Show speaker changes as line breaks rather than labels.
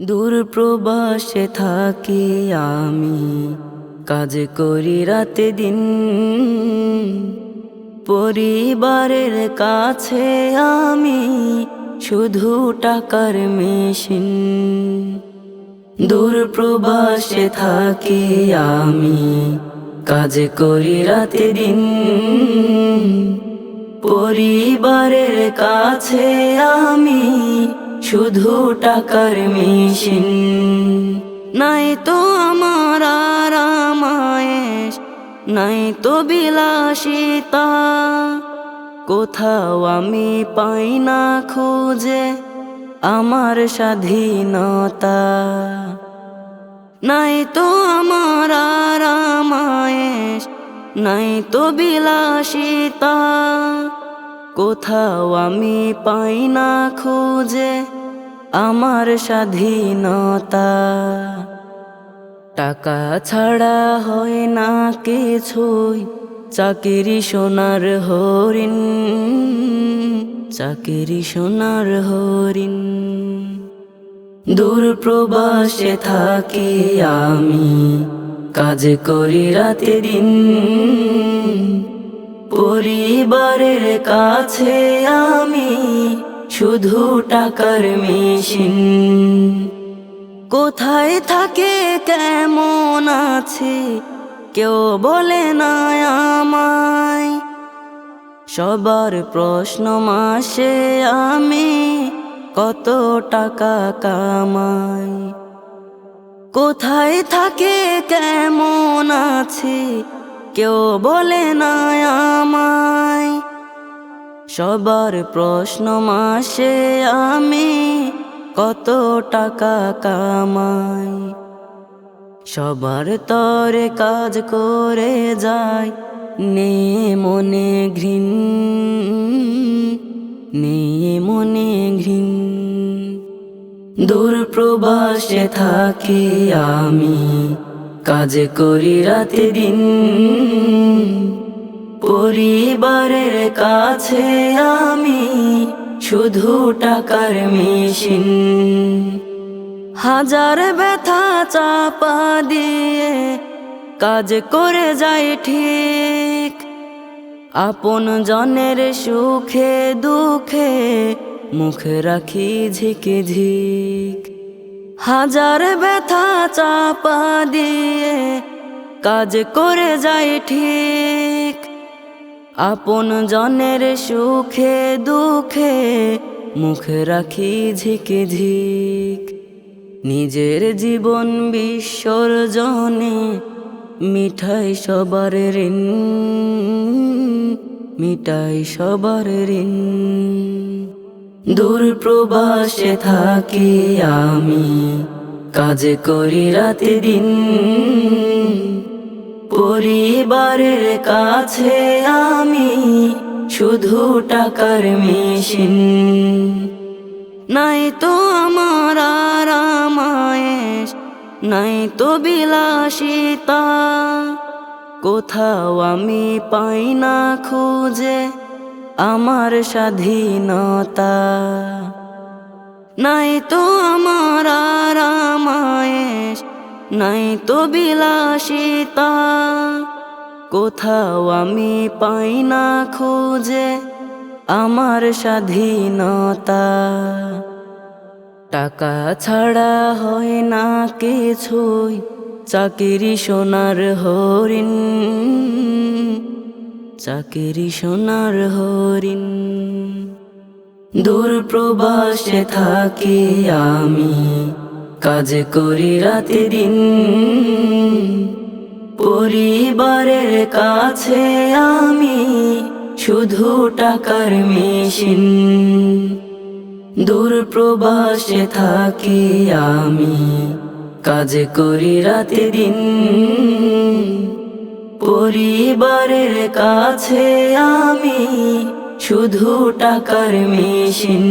দূর প্রবাসে থাকি আমি, কাজ করি রাতে দিন। পরিবারের কাছে আমি শুধু টাকার মেশিন। দূর প্রবাসে থাকি আমি, কাজ করি রাতে দিন। পরিবারের কাছে আমি শুধু টাকার মেশিন। নাই তো আমার নাই তো বিলাসিতা। কোথাও আমি পাই না খুঁজে আমার স্বাধীনতা। নাই তো আমার নাই তো বিলাসিতা। কোথাও আমি পাই না খুঁজে আমার স্বাধীনতা। টাকা ছাড়া হয় না কিছুই। চাকিরি সোনার হরিণ, চাকিরি সোনার হরিণ। দূর প্রবাসে থাকি আমি, কাজ করি রাতে দিন। পরিবারের কাছে আমি শুধু টাকার মেশিন। কোথায় থাকে, কেমন আছে, কেউ বলে না আমায়। সবার প্রশ্ন মাসে আমি, কত টাকা কামাই। কোথায় থাকে, কেমন আছে, কেউ বলে না আমায়। সবার প্রশ্ন মাসে আমি কত টাকা কামাই? সবার তরে কাজ করে যায় নে মনে ঘৃণ নে মনে ঘৃণ। দূর প্রবাসে থাকি আমি, কাজ করি রাতে দিন। পরিবারের কাছে আমি শুধু টাকার মেশিন। হাজার ব্যথা চাপা দিয়ে কাজ করে যায় ঠিক। আপন জনের সুখে দুঃখে মুখ রাখি ঝিকে ঝিক। হাজার ব্যথা চাপা দিয়ে কাজ করে যায় ঠিক। আপন জনের সুখে দুঃখে মুখ রাখি ঝিকে ঝিক। নিজের জীবন বিসর্জনে মিঠাই সবার ঋণ মিটাই সবার ঋণ। দূর প্রবাসে থাকি আমি, কাজ করি রাতে দিন। পরিবারের কাছে আমি শুধু টাকার মেশিন। নাই তো আমার আরামায়েশ নাই তো বিলাসিতা। কোথাও আমি পাই না খুঁজে আমার স্বাধীনতা। নাই তো আমার আরামায়েশ নাই তো বিলাসিতা। কোথাও আমি পাই না খুঁজে আমার স্বাধীনতা। টাকা ছাড়া হয় না কিছুই, চাকিরি সোনার হরিণ। চাকিরি সোনার হরিণ। দূর প্রবাসে থাকি আমি। কাজ করি রাতে দিন। পরিবারের কাছে আমি শুধু টাকার মেশিন। দূর প্রবাসে থাকি আমি, কাজ করি রাতে দিন। পরিবারের কাছে আমি শুধু টাকার মেশিন।